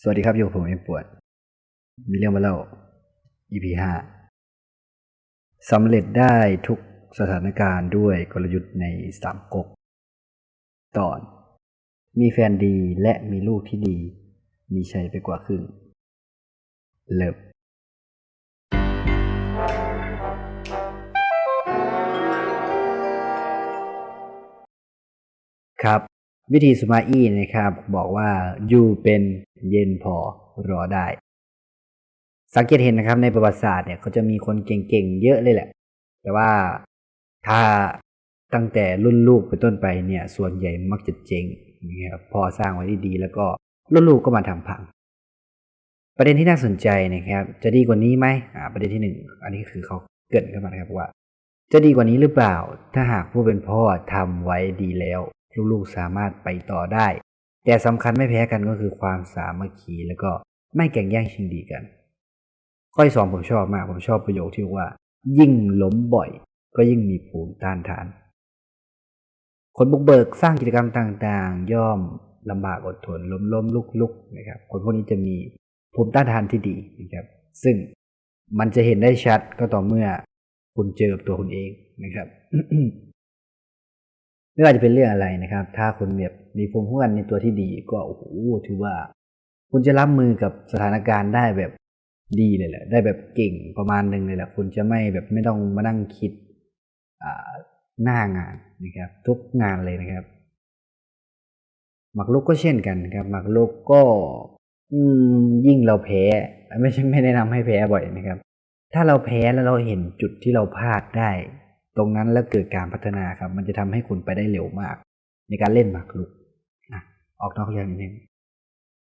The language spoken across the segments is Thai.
สวัสดีครับ อยู่ผมเอ็มปวด มีเรื่องมาเล่า EP ห้าสำเร็จได้ทุกสถานการณ์ด้วยกลยุทธ์ในสามก๊กตอน มีแฟนดีและมีลูกที่ดี มีชัยไปกว่าครึ่งเริ่มครับ วิธีสมาอี้นะครับ บอกว่าอยู่เป็นเย็นพอรอได้ สังเกตเห็นนะครับในประวัติศาสตร์เนี่ยเขาจะมีคนเก่งๆเยอะเลยแหละ แต่ว่าถ้าตั้งแต่รุ่นลูกไปต้นไปเนี่ย ส่วนใหญ่มักจะเจ๊งนะครับพอสร้างไว้ดีๆแล้วก็รุ่นลูกก็มาทำพัง ประเด็นที่น่าสนใจนะครับ จะดีกว่านี้ไหมอ่า ประเด็นที่หนึ่งอันนี้คือเขาเกิดขึ้นมานะครับว่า จะดีกว่านี้หรือเปล่า ถ้าหากผู้เป็นพ่อทำไว้ดีแล้ว ลูกๆสามารถไปต่อได้ แต่สำคัญไม่แพ้กันก็คือความสามัคคีแล้วก็ไม่แข่งแย่งชิงดีกัน ข้อที่สองผมชอบมาก ผมชอบประโยคที่ว่า ยิ่งล้มบ่อย ก็ยิ่งมีภูมิต้านทาน คนบุกเบิกสร้างกิจกรรมต่างๆ ย่อมลำบากอดทนล้มล้มลุกลุกนะครับ คนพวกนี้จะมีภูมิต้านทานที่ดีนะครับ ซึ่งมันจะเห็นได้ชัดก็ต่อเมื่อคุณเจอกับตัวคุณเองนะครับ ไม่ว่าจะเป็นเรื่องอะไรนะครับ ถ้าคุณแบบมีภูมิคุ้มกันในตัวที่ดี ก็โอ้โหถือว่า คุณจะรับมือกับสถานการณ์ได้แบบดีเลยแหละ ได้แบบเก่งประมาณหนึ่งเลยแหละ คุณจะไม่แบบไม่ต้องมานั่งคิดหน้างานนะครับ ทุกงานเลยนะครับหมักลุกก็เช่นกันครับหมักลุกก็ อืม ยิ่งเราแพ้ไม่ใช่ไม่แนะนำให้แพ้บ่อยนะครับ ถ้าเราแพ้แล้วเราเห็นจุดที่เราพลาดได้ ตรงนั้นแล้วเกิดการพัฒนาครับ มันจะทำให้คุณไปได้เร็วมาก ในการเล่นหมากรุกนะออกนอกเรื่องนิดนึง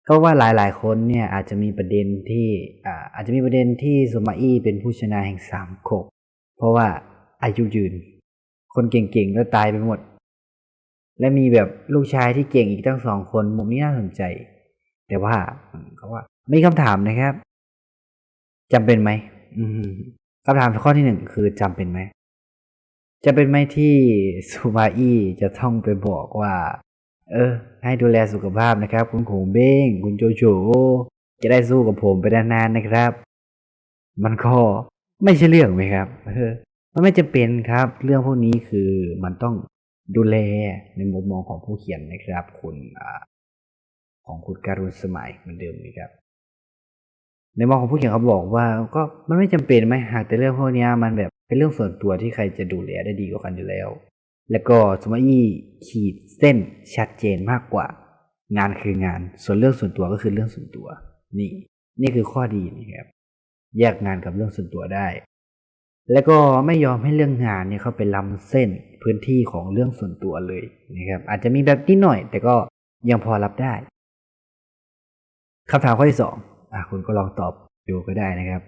ก็ว่าหลาย ๆ คนเนี่ยอาจจะมีประเด็นที่อ่าอาจจะมีประเด็นที่สมาอี้เป็นผู้ชนะแห่งสามโคกเพราะว่าอายุยืน คนเก่งๆก็ตายไปหมด และมีแบบลูกชายที่เก่งอีกตั้งสองคนมุมนี้น่าสนใจ แต่ว่าเขาว่าไมีคำถามนะครับจำเป็นไหมอืมคำถามข้อที่หนึ่งคือจำเป็นไหม จะเป็นไหมที่ซูมาอี้จะต้องไปบอกว่า เออ ให้ดูแลสุขภาพนะครับ คุณขงเบ้ง คุณโจโฉจะได้สู้กับผมไปนานๆนะครับ มันก็ไม่ใช่เรื่องไหมครับเออมันไม่จำเป็นครับ เรื่องพวกนี้คือมันต้องดูแลในมุมมองของผู้เขียนนะครับ คุณอของคุณการุณสมัยเหมือนเดิมนะครับ ในมองของผู้เขียนเขาบอกว่า ก็มันไม่จำเป็นไหมหากแต่เรื่องพวกนี้มันแบบ เป็นเรื่องส่วนตัวที่ใครจะดูแลได้ดีกว่ากันอยู่แล้ว แล้วก็สมัยขีดเส้นชัดเจนมากกว่า งานคืองาน ส่วนเรื่องส่วนตัวก็คือเรื่องส่วนตัว นี่ นี่คือข้อดีนะครับ แยกงานกับเรื่องส่วนตัวได้ แล้วก็ไม่ยอมให้เรื่องงานเนี่ยเข้าไปล้ำเส้นพื้นที่ของเรื่องส่วนตัวเลยนะครับ อาจจะมีแบบนิดหน่อย แต่ก็ยังพอรับได้คำถามข้อที่สองอะคุณก็ลองตอบดูก็ได้นะครับ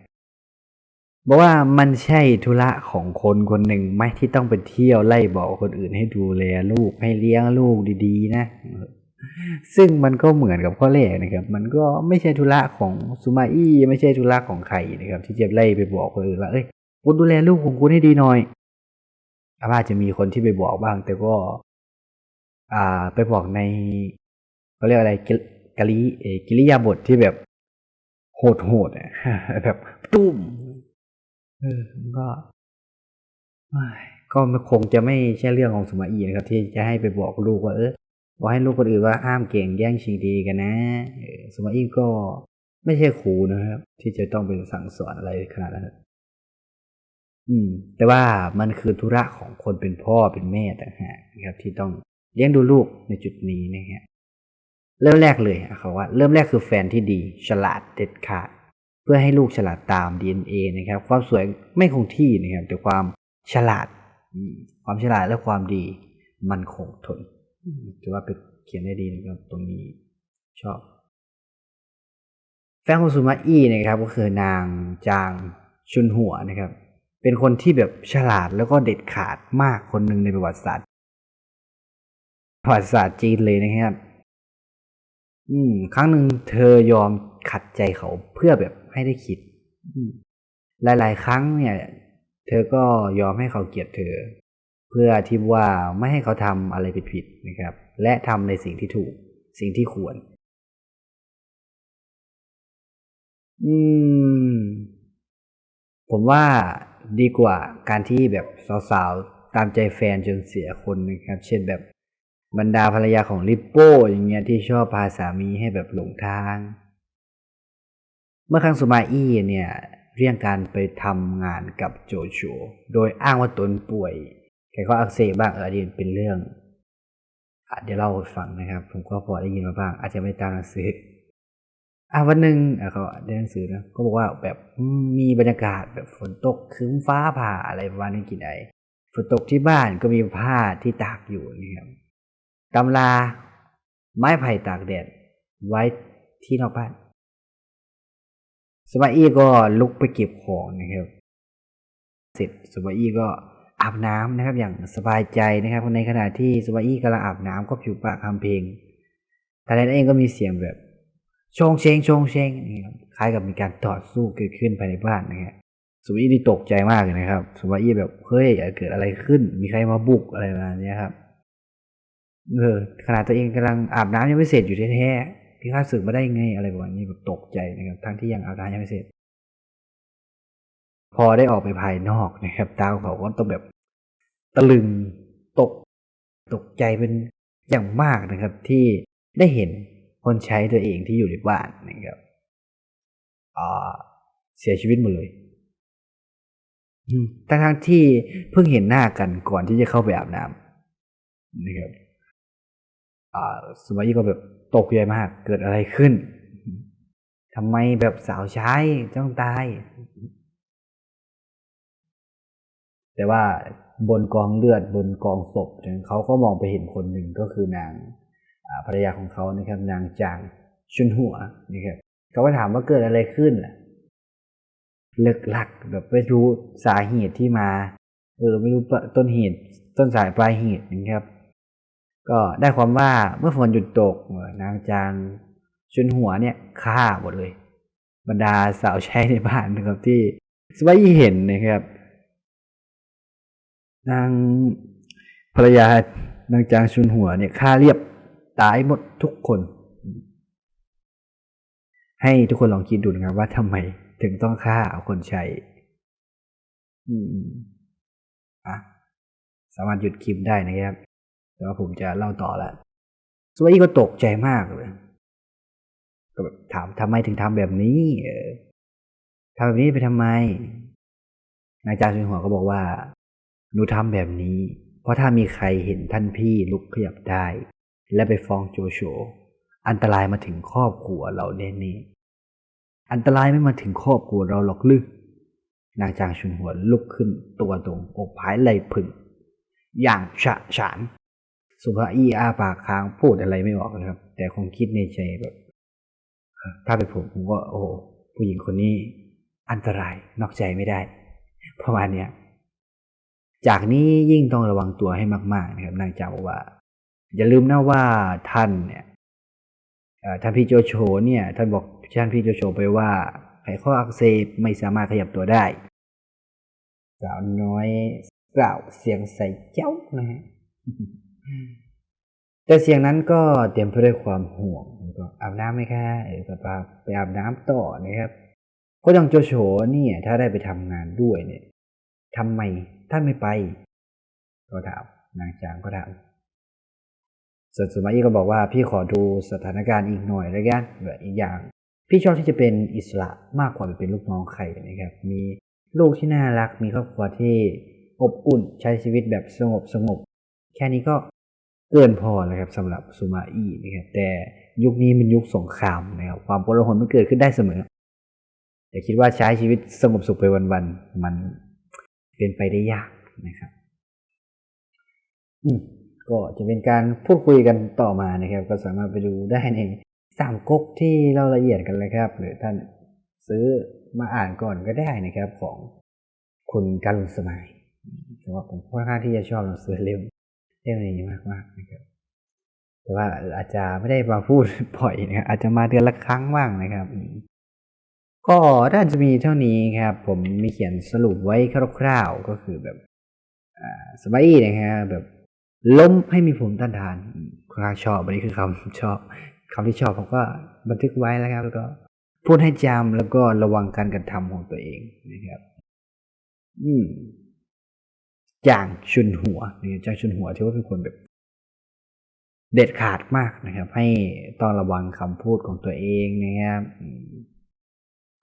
บอกว่ามันใช่ธุระของคนคนหนึ่งไหมที่ต้องไปเที่ยวไล่บอกคนอื่นให้ดูแลลูกให้เลี้ยงลูกดีๆ นะ ซึ่งมันก็เหมือนกับข้อแรกนะครับ มันก็ไม่ใช่ธุระของซูมาอี้ไม่ใช่ธุระของใครนะครับ ที่จะไล่ไปบอกคนอื่นว่าเอ้ยคุณดูแลลูกของคุณให้ดีหน่อยอาจจะมีคนที่ไปบอกบ้าง แต่ก็ อ่า ไปบอกในเขาเรียกอะไรกิริกิริยาบทที่แบบโหดๆอะแบบตุ้ม เออมันก็ก็คงจะไม่ใช่เรื่องของสมาอีนะครับ ที่จะให้ไปบอกลูกว่าเออบอกให้ลูกคนอื่นว่าห้ามเก่งแย่งชิงดีกันนะสมาอีก็ไม่ใช่ครูนะครับ ที่จะต้องไปสั่งสอนอะไรขนาดนั้นอืม แต่ว่ามันคือธุระของคนเป็นพ่อเป็นแม่ต่างหากนะครับ ที่ต้องเลี้ยงดูลูกในจุดนี้นะฮะเริ่มแรกเลยเขาว่า เริ่มแรกคือแฟนที่ดี ฉลาดเด็ดขาด เพื่อให้ลูกฉลาดตาม DNA นะครับ ความสวยไม่คงที่นะครับ แต่ความฉลาด ความฉลาดและความดีมันคงทนถือว่าเป็นเขียนได้ดีนะครับ ตรงนี้ชอบ แฟนของซูมาอี้นะครับ ก็คือนางจางชุนหัวนะครับ เป็นคนที่แบบฉลาดแล้วก็เด็ดขาดมากคนหนึ่งในประวัติศาสตร์ประวัติศาสตร์จีนเลยนะครับ อืม ครั้งหนึ่งเธอยอมขัดใจเขาเพื่อแบบ ให้ได้คิด หลาย ๆ ครั้งเนี่ย เธอก็ยอมให้เขาเกลียดเธอ เพื่อที่ว่าไม่ให้เขาทำอะไรผิดๆนะครับ และทำในสิ่งที่ถูก สิ่งที่ควร อืม ผมว่าดีกว่าการที่แบบสาวๆ ตามใจแฟนจนเสียคนนะครับ เช่นแบบบรรดาภรรยาของลิปโป้อย่างเงี้ยที่ชอบพาสามีให้แบบหลงทาง เมื่อครั้งสุมาอี้เนี่ยเรียงการไปทำงานกับโจโฉโดยอ้างว่าตนป่วยแกก็อักเสบบ้างเออดีเป็นเรื่องอเดี๋ยวเล่าให้ฟังนะครับ ผมก็พอได้ยินมาบ้าง อาจจะไม่ตามหนังสืออะวันหนึ่งเขาได้หนังสือนะก็บอกว่าแบบมีบรรยากาศแบบฝนตกครึ้มฟ้าผ่าอะไรประมาณนี้กี่ใดฝนตกที่บ้านก็มีผ้าที่ตากอยู่นะครับตำราไม้ไผ่ตากแดดไว้ที่นอกบ้าน สมายอี้ก็ลุกไปเก็บของนะครับ เสร็จสมายอี้ก็อาบน้ำนะครับอย่างสบายใจนะครับ ในขณะที่สมายอี้กำลังอาบน้ำก็ผิวปากทำเพลงแต่นั้นเองก็มีเสียงแบบชงเชงชงเชงนะครับคล้ายกับมีการต่อสู้เกิดขึ้นภายในบ้านนะครับสมาอี้นี่ตกใจมากเลยนะครับสมายอี้แบบเฮ้ยเกิดอะไรขึ้น มีใครมาบุกอะไรประมาณนี้ครับเออขณะตัวเองกำลังอาบน้ำยังไม่เสร็จอยู่แท้ๆ พี่ข้าศึกมาได้ไงอะไรประมาณนี้แบบตกใจนะครับ ทั้งที่ยังอาบน้ำยังไม่เสร็จ พอได้ออกไปภายนอกนะครับ ตาของเขาก็ต้องแบบตะลึงตก ตกใจเป็นอย่างมากนะครับ ที่ได้เห็นคนใช้ตัวเองที่อยู่ในบ้านนะครับเสียชีวิตหมดเลยทั้งทั้งที่เพิ่งเห็นหน้ากันก่อนที่จะเข้าไปอาบน้ำนะครับ อ่าสมัยก็แบบ ตกใจมากเกิดอะไรขึ้นทำไมแบบสาวใช้ต้องตาย แต่ว่าบนกองเลือดบนกองศพเนี่ยเขาก็มองไปเห็นคนหนึ่งก็คือนางภรรยาของเขานะครับ นางจางชุนหัวนะครับเขาก็ถามว่าเกิดอะไรขึ้นล่ะเลิกลักแบบไม่รู้สาเหตุที่มา เออไม่รู้ต้นเหตุต้นสายปลายเหตุนะครับ ก็ได้ความว่าเมื่อฝนหยุดตกนางจางชุนหัวเนี่ยฆ่าหมดเลย บรรดาสาวใช้ในบ้านนะครับที่สบายเห็นนะครับ นางภรรยานางจางชุนหัวเนี่ยฆ่าเรียบตายหมดทุกคน ให้ทุกคนลองคิดดูนะครับว่าทำไมถึงต้องฆ่าเอาคนใช้ อืมอะสามารถหยุดคลิปได้นะครับ แต่ว่าผมจะเล่าต่อแล้วสวัสดีก็ตกใจมากเลยก็แบบถามทำไมถึงทำแบบนี้เออทำแบบนี้ไปทำไม นายจางชุนหัวก็บอกว่า หนูทำแบบนี้ เพราะถ้ามีใครเห็นท่านพี่ลุกขยับได้ และไปฟ้องโจโฉอันตรายมาถึงครอบครัวเราแน่ๆอันตรายไม่มาถึงครอบครัวเราหรอกลึกนางจางชุนหัวลุกขึ้นตัวตรงอกผายไหลผึ่งอย่างฉะฉาน สุภาอีอาปากค้างพูดอะไรไม่ออกนะครับ แต่คงคิดในใจแบบถ้าเป็นผมผมก็โอ้ผู้หญิงคนนี้อันตรายนอกใจไม่ได้ปราะมาณเนี้ยจากนี้ยิ่งต้องระวังตัวให้มากๆนะครับนางจาว่า อย่าลืมนะว่าท่านเนี่ยท่านพี่โจโฉเนี่ย ท่านบอกท่านพี่โจโฉไปว่าไขข้ออักเสบไม่สามารถขยับตัวได้ สาวน้อยกล่าวเสียงใส่เจ้านะฮะ แต่เสียงนั้นก็เต็มไปด้วยความห่วงแล้วก็อาบน้ำไหมคะเออก็พาไปอาบน้ำต่อนะครับก็ยังโจโฉเนี่ย ถ้าได้ไปทำงานด้วยเนี่ยทำไมท่านไม่ไป ก็ถามนางจางก็ถามส่วนสมัยก็บอกว่าพี่ขอดูสถานการณ์อีกหน่อยแล้วกันแบบอีกอย่าง พี่ชอบที่จะเป็นอิสระมากกว่าไปเป็นลูกน้องใครนะครับ มีลูกที่น่ารัก มีครอบครัวที่อบอุ่นใช้ชีวิตแบบสงบสงบแค่นี้ก็ เกินพอแล้วครับสำหรับซูมาอีนะครับแต่ยุคนี้เป็นยุคสงครามนะครับความโกลาหลมันเกิดขึ้นได้เสมออย่าคิดว่าใช้ชีวิตสงบสุขไปวันๆมันเป็นไปได้ยากนะครับ อืมก็จะเป็นการพูดคุยกันต่อมานะครับ ก็สามารถไปดูได้ในสามก๊กที่เราละเอียดกันเลยครับ หรือท่านซื้อมาอ่านก่อนก็ได้นะครับ ของคุณกันสมัยแต่ว่าผมค่อนข้างที่จะชอบหนังสือเล่ม เล่มนี้มากๆนะครับแต่ว่าอาจจะไม่ได้มาพูดบ่อยนะครับอาจจะมาเดือนละครั้งบ้างนะครับ ก็น่าจะมีเท่านี้ครับ ผมมีเขียนสรุปไว้คร่าวๆก็คือแบบอ่ายนะครับแบบล้มให้มีภูมิต้านทานค่อนข้างชอบอันนี้คือคำชอบคำที่ชอบผมก็บันทึกไว้แล้วครับ แล้วก็พูดให้จำแล้วก็ระวังการกระทำของตัวเองนะครับ อืม จางชุนหัวนี่จางชุนหัวถือว่าเป็นคนแบบ เด็ดขาดมากนะครับ ให้ต้องระวังคำพูดของตัวเองนะครับ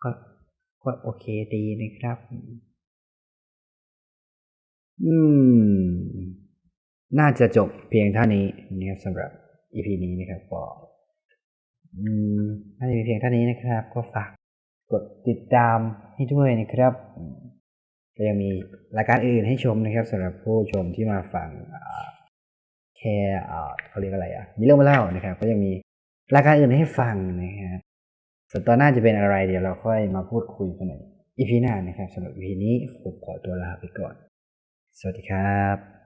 ก็ก็โอเคดีนะครับ อืม น่าจะจบเพียงเท่านี้นะครับสำหรับ EP นี้นะครับก็อืมน่าจะมีเพียงเท่านี้นะครับ ก็ฝากกดติดตามให้ด้วยนะครับ ก็ยังมีรายการอื่นให้ชมนะครับสำหรับผู้ชมที่มาฟังแค่เขาเรียกอะไรอะ มีเรื่องมาเล่านะครับ ก็ยังมีรายการอื่นให้ฟังนะครับส่วนตอนหน้าจะเป็นอะไรเดี๋ยวเราค่อยมาพูดคุยกันใน EP หน้านะครับสำหรับ EP นี้ผมขอตัวลาไปก่อน สวัสดีครับ